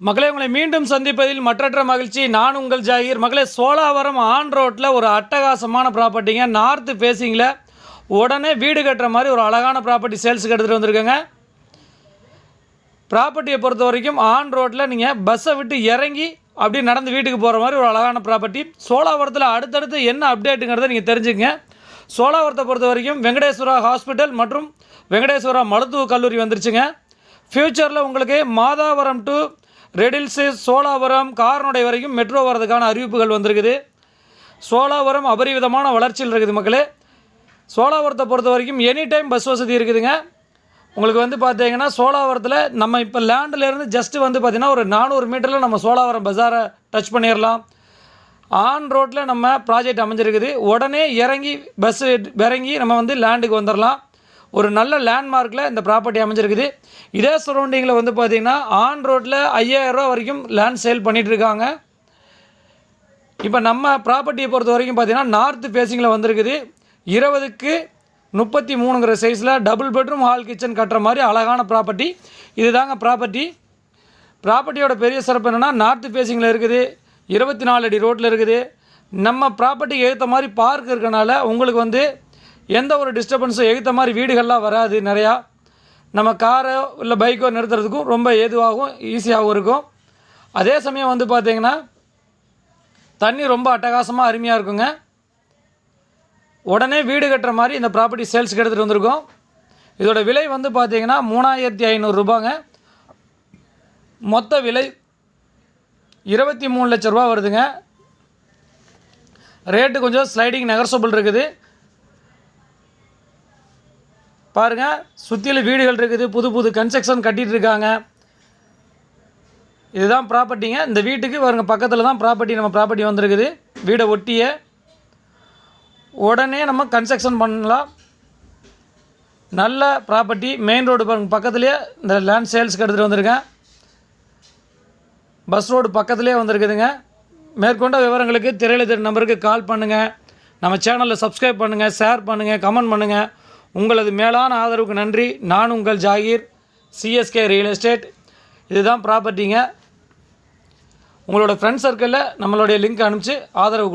மகளே உங்களை மீண்டும் சந்திப்பதில் மற்றற்ற மகிழ்ச்சி. நான் உங்கள் ஜாகிர். மகளே சோலாவரம் ஆன் ரோட்டில் ஒரு அட்டகாசமான ப்ராப்பர்ட்டிங்க நார்த்து ஃபேஸிங்கில் உடனே வீடு கட்டுற மாதிரி ஒரு அழகான ப்ராப்பர்ட்டி சேல்ஸுக்கு எடுத்துகிட்டு வந்திருக்கேங்க. ப்ராப்பர்ட்டியை பொறுத்த வரைக்கும் ஆன் ரோட்டில் நீங்கள் பஸ்ஸை விட்டு இறங்கி அப்படியே நடந்து வீட்டுக்கு போகிற மாதிரி ஒரு அழகான ப்ராப்பர்ட்டி சோலாவரத்தில் அடுத்தடுத்து என்ன அப்டேட்டுங்கிறத நீங்கள் தெரிஞ்சுக்கங்க. சோலாவரத்தை பொறுத்த வரைக்கும் வெங்கடேஸ்வரா ஹாஸ்பிட்டல் மற்றும் வெங்கடேஸ்வரா மருத்துவக் கல்லூரி வந்துருச்சுங்க. ஃப்யூச்சரில் உங்களுக்கு மாதாவரம் டு ரெடில்ஸு சோலாவரம் காரனுடை வரைக்கும் மெட்ரோ வரதுக்கான அறிவிப்புகள் வந்திருக்குது. சோலாவரம் அபரிவிதமான வளர்ச்சியில் இருக்குது மக்களே. சோலாவரத்தை பொறுத்த வரைக்கும் எனி டைம் பஸ் வசதி இருக்குதுங்க. உங்களுக்கு வந்து பார்த்தீங்கன்னா சோலாவரத்தில் நம்ம இப்போ லேண்டிலேருந்து ஜஸ்ட்டு வந்து பார்த்திங்கன்னா ஒரு நானூறு மீட்டரில் நம்ம சோலாவரம் பஸாரை டச் பண்ணிடலாம். ஆன் ரோட்டில் நம்ம ப்ராஜெக்ட் அமைஞ்சிருக்குது. உடனே இறங்கி பஸ்ஸு இறங்கி நம்ம வந்து லேண்டுக்கு வந்துடலாம். ஒரு நல்ல லேண்ட்மார்க்கில் இந்த ப்ராப்பர்ட்டி அமைஞ்சிருக்குது. இதே சரௌண்டிங்கில் வந்து பார்த்திங்கன்னா ஆன் ரோட்டில் ஐயாயிரரூவா வரைக்கும் லேண்ட் சேல் பண்ணிகிட்டு இருக்காங்க இப்போ நம்ம ப்ராப்பர்ட்டியை பொறுத்த வரைக்கும் பார்த்தீங்கன்னா நார்த்து ஃபேஸிங்கில் வந்திருக்குது. இருபதுக்கு முப்பத்தி மூணுங்கிற சைஸில் டபுள் பெட்ரூம் ஹால் கிச்சன் கட்டுற மாதிரி அழகான ப்ராப்பர்ட்டி இதுதாங்க ப்ராப்பர்ட்டி ப்ராப்பர்ட்டியோட பெரிய சிறப்பு என்னென்னா நார்த்து ஃபேஸிங்கில் இருக்குது. இருபத்தி நாலு அடி ரோட்டில் இருக்குது. நம்ம ப்ராப்பர்ட்டிக்கு ஏற்ற மாதிரி பார்க் இருக்கனால உங்களுக்கு வந்து எந்த ஒரு டிஸ்டர்பன்ஸும் ஏற்ற மாதிரி வீடுகள்லாம் வராது நிறையா. நம்ம காரோ இல்லை பைக்கோ நிறுத்துறதுக்கும் ரொம்ப ஏதுவாகவும் ஈஸியாகவும் இருக்கும். அதே சமயம் வந்து பார்த்திங்கன்னா தண்ணி ரொம்ப அட்டகாசமாக அருமையாக இருக்குங்க. உடனே வீடு கட்டுற மாதிரி இந்த ப்ராப்பர்ட்டி சேல்ஸுக்கு எடுத்துகிட்டு வந்திருக்கோம். இதோட விலை வந்து பார்த்திங்கன்னா மூணாயிரத்தி ஐநூறுரூபாங்க மொத்த விலை இருபத்தி மூணு லட்ச ரூபா வருதுங்க. ரேட்டு கொஞ்சம் ஸ்லைடிங் நெகர்சபிள் இருக்குது. பாருங்கள் சுற்றிலும் வீடுகள் இருக்குது புது புது கன்ஸ்ட்ரக்ஷன் கட்டிகிட்டு இருக்காங்க இதுதான் ப்ராப்பர்ட்டிங்க இந்த வீட்டுக்கு பாருங்கள் பக்கத்தில் தான் ப்ராப்பர்ட்டி நம்ம ப்ராப்பர்ட்டி வந்திருக்குது. வீடை ஒட்டியே உடனே நம்ம கன்ஸ்ட்ரக்ஷன் பண்ணலாம். நல்ல ப்ராப்பர்ட்டி மெயின் ரோடு பாருங்க பக்கத்துலேயே இந்த லேண்ட் சேல்ஸ்க்கு எடுத்துகிட்டு வந்திருக்கேன். பஸ் ரோடு பக்கத்துலேயே வந்திருக்குதுங்க. மேற்கொண்ட விவரங்களுக்கு திரையில நம்பருக்கு கால் பண்ணுங்கள் நம்ம சேனலில் சப்ஸ்கிரைப் பண்ணுங்கள் ஷேர் பண்ணுங்கள் கமெண்ட் பண்ணுங்கள் உங்களது மேலான ஆதரவுக்கு நன்றி. நான் உங்கள் ஜாகீர் சிஎஸ்கே ரியல் எஸ்டேட் இதுதான் ப்ராப்பர்ட்டிங்க உங்களோட ஃப்ரெண்ட் சர்க்கிளில் நம்மளுடைய லிங்க் அனுப்பிச்சு ஆதரவு